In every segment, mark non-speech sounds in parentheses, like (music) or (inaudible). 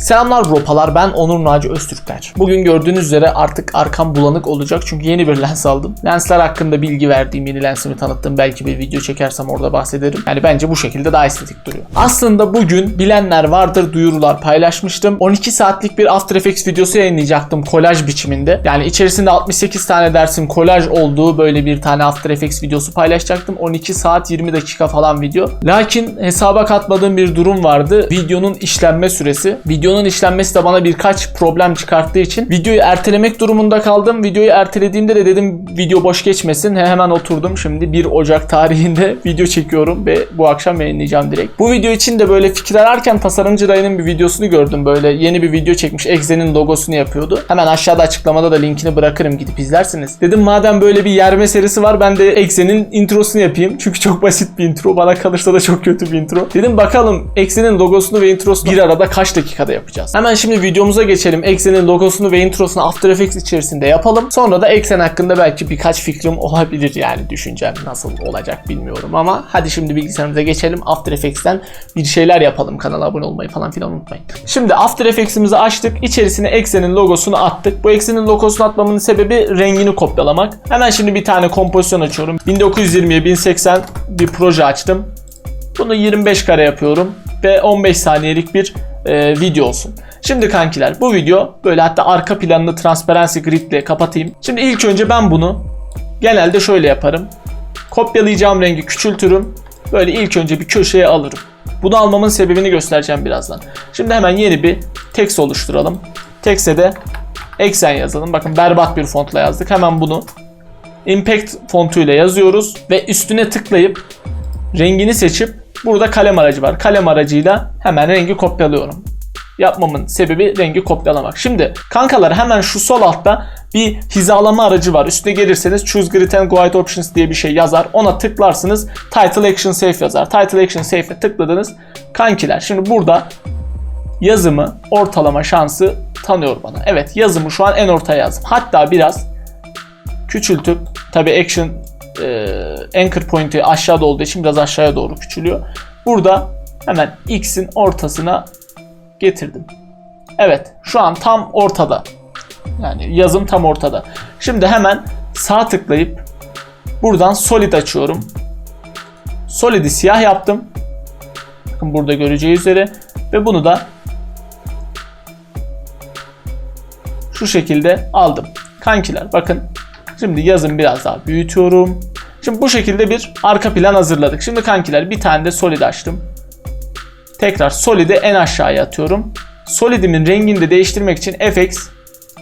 Selamlar bropalar ben Onur Naci Öztürkler. Bugün gördüğünüz üzere artık arkam bulanık olacak çünkü yeni bir lens aldım. Lensler hakkında bilgi verdiğim yeni lensimi tanıttığım belki bir video çekersem orada bahsederim. Yani bence bu şekilde daha estetik duruyor. Aslında bugün bilenler vardır duyurular paylaşmıştım. 12 saatlik bir After Effects videosu yayınlayacaktım kolaj biçiminde. Yani içerisinde 68 tane dersin kolaj olduğu böyle bir tane After Effects videosu paylaşacaktım. 12 saat 20 dakika falan video. Lakin hesaba katmadığım bir durum vardı. Videonun işlenme süresi. Videonun işlenmesi de bana birkaç problem çıkarttığı için videoyu ertelemek durumunda kaldım. Videoyu ertelediğimde de dedim video boş geçmesin. He- Hemen oturdum şimdi 1 Ocak tarihinde (laughs) video çekiyorum ve bu akşam yayınlayacağım direkt. Bu video için de böyle fikir ararken tasarımcı dayının bir videosunu gördüm. Böyle yeni bir video çekmiş. Exe'nin logosunu yapıyordu. Hemen aşağıda açıklamada da linkini bırakırım gidip izlersiniz. Dedim madem böyle bir yerme serisi var ben de Exe'nin introsunu yapayım. Çünkü çok basit bir intro. Bana kalırsa da çok kötü bir intro. Dedim bakalım Exe'nin logosunu ve introsunu bir arada kaç dakikada yapacağız. Hemen şimdi videomuza geçelim. Exe'nin logosunu ve introsunu After Effects içerisinde yapalım. Sonra da Exen hakkında belki birkaç fikrim (laughs) olabilir yani düşüncem nasıl olacak bilmiyorum ama hadi şimdi bilgisayarımıza geçelim. After Effects'ten bir şeyler yapalım. Kanala abone olmayı falan filan unutmayın. Şimdi After Effects'imizi açtık. İçerisine Exen'in logosunu attık. Bu Exen'in logosunu atmamın sebebi rengini kopyalamak. Hemen şimdi bir tane kompozisyon açıyorum. 1920'ye 1080 bir proje açtım. Bunu 25 kare yapıyorum ve 15 saniyelik bir e, video olsun. Şimdi kankiler bu video böyle hatta arka planını Transparency Grid ile kapatayım. Şimdi ilk önce ben bunu genelde şöyle yaparım. Kopyalayacağım rengi küçültürüm. Böyle ilk önce bir köşeye alırım. Bunu almamın sebebini göstereceğim birazdan. Şimdi hemen yeni bir text oluşturalım. Text'e de Exen yazalım. Bakın berbat bir fontla yazdık. Hemen bunu Impact fontuyla yazıyoruz ve üstüne tıklayıp rengini seçip burada kalem aracı var. Kalem aracıyla hemen rengi kopyalıyorum. Yapmamın sebebi rengi kopyalamak. Şimdi kankalar hemen şu sol altta bir hizalama aracı var. Üstüne gelirseniz Choose Grid and Guide Options diye bir şey yazar. Ona tıklarsınız. Title Action Safe yazar. Title Action Safe'e tıkladınız. Kankiler şimdi burada yazımı ortalama şansı tanıyor bana. Evet yazımı şu an en ortaya yazdım. Hatta biraz küçültüp tabi action e, anchor point'i aşağıda olduğu için biraz aşağıya doğru küçülüyor. Burada hemen x'in ortasına getirdim. Evet şu an tam ortada. Yani yazım tam ortada. Şimdi hemen sağ tıklayıp buradan solid açıyorum. Solid'i siyah yaptım. Bakın burada göreceği üzere ve bunu da şu şekilde aldım. Kankiler bakın Şimdi yazın biraz daha büyütüyorum. Şimdi bu şekilde bir arka plan hazırladık. Şimdi kankiler bir tane de solid açtım. Tekrar solid'i en aşağıya atıyorum. Solid'imin rengini de değiştirmek için FX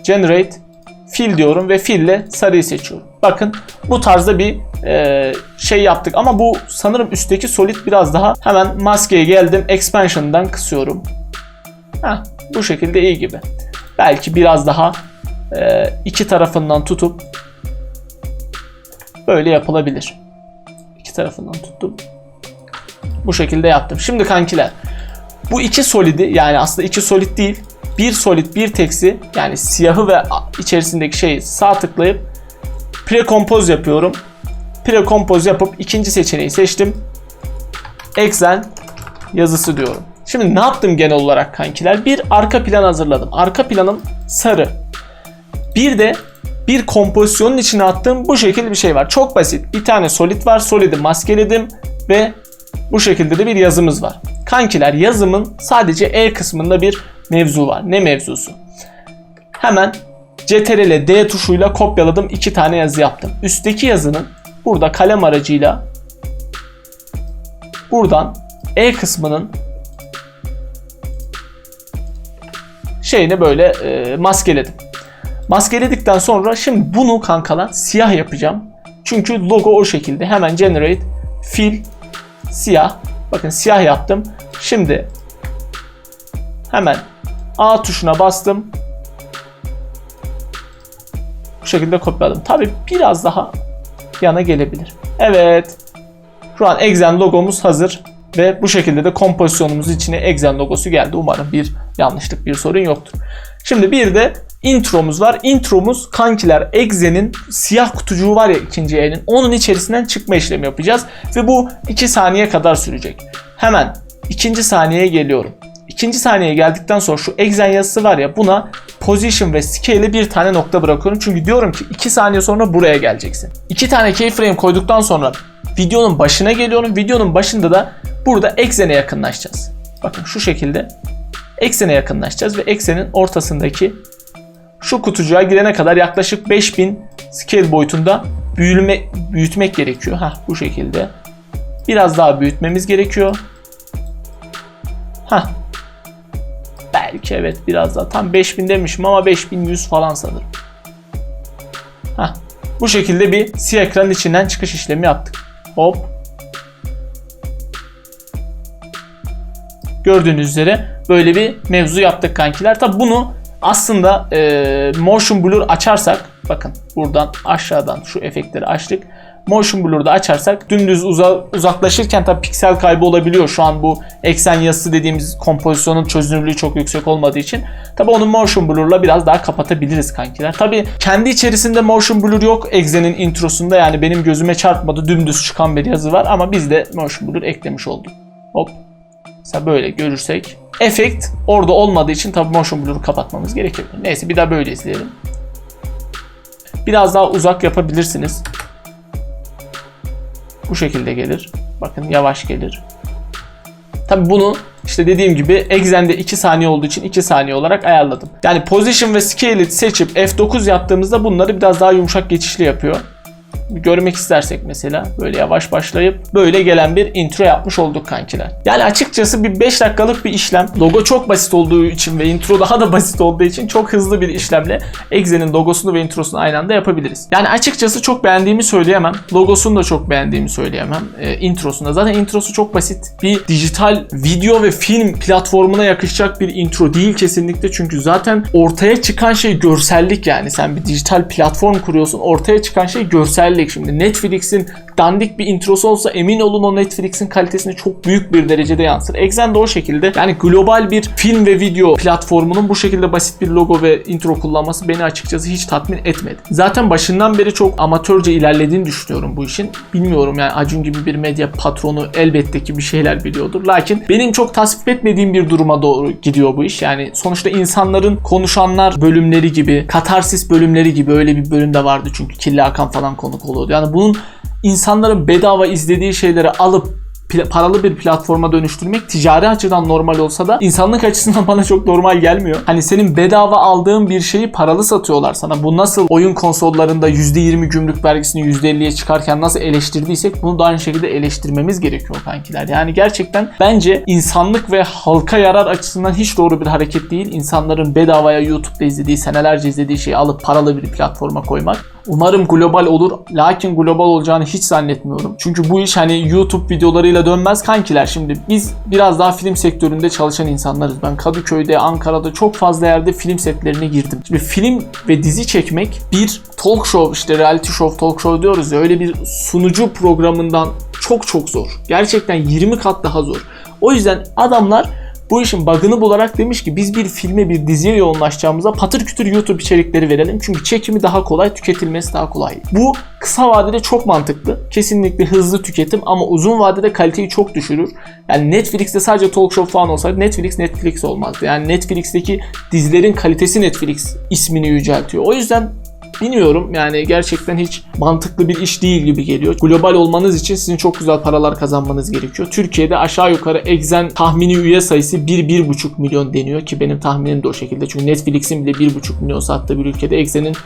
Generate Fill diyorum ve fill ile sarıyı seçiyorum. Bakın bu tarzda bir e, şey yaptık ama bu sanırım üstteki solid biraz daha hemen maskeye geldim expansion'dan kısıyorum. Heh, bu şekilde iyi gibi. Belki biraz daha e, iki tarafından tutup böyle yapılabilir. İki tarafından tuttum. Bu şekilde yaptım. Şimdi kankiler bu iki solidi yani aslında iki solid değil bir solid bir teksi yani siyahı ve içerisindeki şeyi sağ tıklayıp prekompoz yapıyorum. Prekompoz yapıp ikinci seçeneği seçtim. Exen yazısı diyorum. Şimdi ne yaptım genel olarak kankiler? Bir arka plan hazırladım. Arka planım sarı. Bir de bir kompozisyonun içine attığım bu şekilde bir şey var. Çok basit. Bir tane solid var. Solid'i maskeledim ve bu şekilde de bir yazımız var. Kankiler yazımın sadece E kısmında bir mevzu var. Ne mevzusu? Hemen CTRL D tuşuyla kopyaladım. iki tane yazı yaptım. Üstteki yazının burada kalem aracıyla buradan E kısmının şeyini böyle e, maskeledim. Maskeledikten sonra şimdi bunu kankalar siyah yapacağım. Çünkü logo o şekilde. Hemen generate fill siyah. Bakın siyah yaptım. Şimdi hemen A tuşuna bastım. Bu şekilde kopyaladım. Tabi biraz daha yana gelebilir. Evet. Şu an Exen logomuz hazır. Ve bu şekilde de kompozisyonumuz içine Exen logosu geldi. Umarım bir yanlışlık bir sorun yoktur. Şimdi bir de intromuz var. Intromuz kankiler Exe'nin siyah kutucuğu var ya ikinci elin. Onun içerisinden çıkma işlemi yapacağız. Ve bu 2 saniye kadar sürecek. Hemen ikinci saniyeye geliyorum. ikinci saniyeye geldikten sonra şu exen yazısı var ya buna position ve scale'e bir tane nokta bırakıyorum. Çünkü diyorum ki 2 saniye sonra buraya geleceksin. 2 tane keyframe koyduktan sonra videonun başına geliyorum. Videonun başında da burada exen'e yakınlaşacağız. Bakın şu şekilde eksene yakınlaşacağız ve eksenin ortasındaki şu kutucuğa girene kadar yaklaşık 5000 scale boyutunda büyülme, büyütmek gerekiyor. Ha bu şekilde. Biraz daha büyütmemiz gerekiyor. Ha. Belki evet biraz daha. Tam 5000 demişim ama 5100 falan sanırım. Ha. Bu şekilde bir siyah ekranın içinden çıkış işlemi yaptık. Hop. Gördüğünüz üzere böyle bir mevzu yaptık kankiler. Tabi bunu aslında e, motion blur açarsak bakın buradan aşağıdan şu efektleri açtık. Motion blur'da açarsak dümdüz uza, uzaklaşırken tabi piksel kaybı olabiliyor. Şu an bu eksen yazısı dediğimiz kompozisyonun çözünürlüğü çok yüksek olmadığı için. Tabi onu motion blur'la biraz daha kapatabiliriz kankiler. Tabi kendi içerisinde motion blur yok Exe'nin introsunda yani benim gözüme çarpmadı dümdüz çıkan bir yazı var ama biz de motion blur eklemiş olduk. Hop Mesela böyle görürsek efekt orada olmadığı için tabii motion blur'u kapatmamız gerekiyor. Neyse bir daha böyle izleyelim. Biraz daha uzak yapabilirsiniz. Bu şekilde gelir. Bakın yavaş gelir. Tabi bunu işte dediğim gibi Exen'de 2 saniye olduğu için 2 saniye olarak ayarladım. Yani position ve scale'i seçip F9 yaptığımızda bunları biraz daha yumuşak geçişli yapıyor görmek istersek mesela böyle yavaş başlayıp böyle gelen bir intro yapmış olduk kankiler. Yani açıkçası bir 5 dakikalık bir işlem. Logo çok basit olduğu için ve intro daha da basit olduğu için çok hızlı bir işlemle Exe'nin logosunu ve introsunu aynı anda yapabiliriz. Yani açıkçası çok beğendiğimi söyleyemem. Logosunu da çok beğendiğimi söyleyemem. E, introsunda. Zaten introsu çok basit. Bir dijital video ve film platformuna yakışacak bir intro değil kesinlikle. Çünkü zaten ortaya çıkan şey görsellik yani. Sen bir dijital platform kuruyorsun. Ortaya çıkan şey görsellik görsellik şimdi. Netflix'in dandik bir introsu olsa emin olun o Netflix'in kalitesine çok büyük bir derecede yansır. Exen de o şekilde. Yani global bir film ve video platformunun bu şekilde basit bir logo ve intro kullanması beni açıkçası hiç tatmin etmedi. Zaten başından beri çok amatörce ilerlediğini düşünüyorum bu işin. Bilmiyorum yani Acun gibi bir medya patronu elbette ki bir şeyler biliyordur. Lakin benim çok tasvip etmediğim bir duruma doğru gidiyor bu iş. Yani sonuçta insanların konuşanlar bölümleri gibi, katarsis bölümleri gibi öyle bir bölüm de vardı çünkü Killa Hakan falan konuk oluyordu. Yani bunun insanların bedava izlediği şeyleri alıp paralı bir platforma dönüştürmek ticari açıdan normal olsa da insanlık (laughs) açısından bana çok normal gelmiyor. Hani senin bedava aldığın bir şeyi paralı satıyorlar sana. Bu nasıl oyun konsollarında %20 gümrük vergisini %50'ye çıkarken nasıl eleştirdiysek bunu da aynı şekilde eleştirmemiz gerekiyor kankiler. Yani gerçekten bence insanlık ve halka yarar açısından hiç doğru bir hareket değil. İnsanların bedavaya YouTube'da izlediği, senelerce izlediği şeyi alıp paralı bir platforma koymak. Umarım global olur. Lakin global olacağını hiç zannetmiyorum. Çünkü bu iş hani YouTube videolarıyla dönmez kankiler. Şimdi biz biraz daha film sektöründe çalışan insanlarız. Ben Kadıköy'de, Ankara'da çok fazla yerde film setlerine girdim. Şimdi film ve dizi çekmek bir talk show işte reality show talk show diyoruz ya öyle bir sunucu programından çok çok zor. Gerçekten 20 kat daha zor. O yüzden adamlar bu işin bug'ını bularak demiş ki biz bir filme bir diziye yoğunlaşacağımıza patır kütür YouTube içerikleri verelim. Çünkü çekimi daha kolay, tüketilmesi daha kolay. Bu kısa vadede çok mantıklı. Kesinlikle hızlı tüketim ama uzun vadede kaliteyi çok düşürür. Yani Netflix'te sadece talk show falan olsaydı Netflix Netflix olmazdı. Yani Netflix'teki dizilerin kalitesi Netflix ismini yüceltiyor. O yüzden Bilmiyorum yani gerçekten hiç mantıklı bir iş değil gibi geliyor. Global olmanız için sizin çok güzel paralar kazanmanız gerekiyor. Türkiye'de aşağı yukarı Exen tahmini üye sayısı 1-1,5 milyon deniyor ki benim tahminim de o şekilde. Çünkü Netflix'in bile 1,5 milyon sattığı bir ülkede Exen'in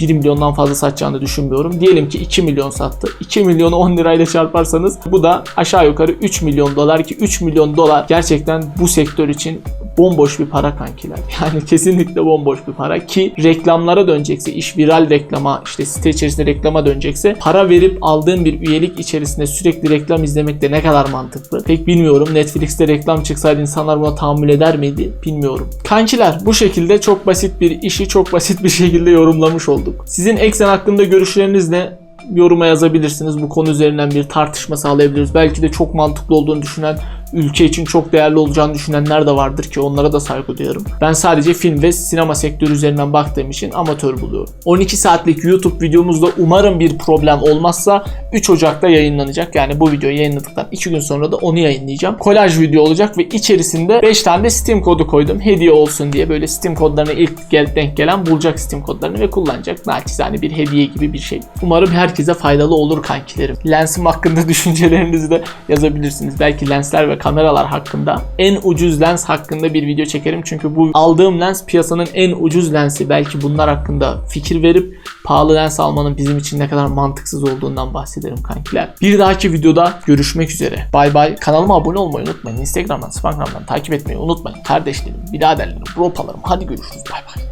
1 milyondan fazla satacağını düşünmüyorum. Diyelim ki 2 milyon sattı. 2 milyonu 10 lirayla çarparsanız bu da aşağı yukarı 3 milyon dolar ki 3 milyon dolar gerçekten bu sektör için bomboş bir para kankiler. (laughs) Yani kesinlikle bomboş bir para ki reklamlara dönecekse, iş viral reklama, işte site içerisinde reklama dönecekse para verip aldığın bir üyelik içerisinde sürekli reklam izlemek de ne kadar mantıklı? Pek bilmiyorum. Netflix'te reklam çıksaydı insanlar buna tahammül eder miydi? Bilmiyorum. Kankiler bu şekilde çok basit bir işi çok basit bir şekilde yorumlamış olduk. Sizin Exen hakkında görüşleriniz ne? yoruma yazabilirsiniz. Bu konu üzerinden bir tartışma sağlayabiliriz. Belki de çok mantıklı olduğunu düşünen ülke için çok değerli olacağını düşünenler de vardır ki onlara da saygı duyuyorum. Ben sadece film ve sinema sektörü üzerinden baktığım için amatör buluyorum. 12 saatlik YouTube videomuzda umarım bir problem olmazsa 3 Ocak'ta yayınlanacak. Yani bu videoyu yayınladıktan 2 gün sonra da onu yayınlayacağım. Kolaj video olacak ve içerisinde 5 tane de Steam kodu koydum. Hediye olsun diye böyle Steam kodlarına ilk gel denk gelen bulacak Steam kodlarını ve kullanacak. Naçizane bir hediye gibi bir şey. Umarım herkese faydalı olur kankilerim. Lensim hakkında (laughs) düşüncelerinizi de yazabilirsiniz. Belki lensler ve kameralar hakkında. En ucuz lens hakkında bir video çekerim. Çünkü bu aldığım lens piyasanın en ucuz lensi. Belki bunlar hakkında fikir verip pahalı lens almanın bizim için ne kadar mantıksız olduğundan bahsederim kankiler. Bir dahaki videoda görüşmek üzere. Bay bay. Kanalıma abone olmayı unutmayın. Instagram'dan, Instagram'dan takip etmeyi unutmayın. Kardeşlerim, biraderlerim, bropalarım. Hadi görüşürüz. Bay bay.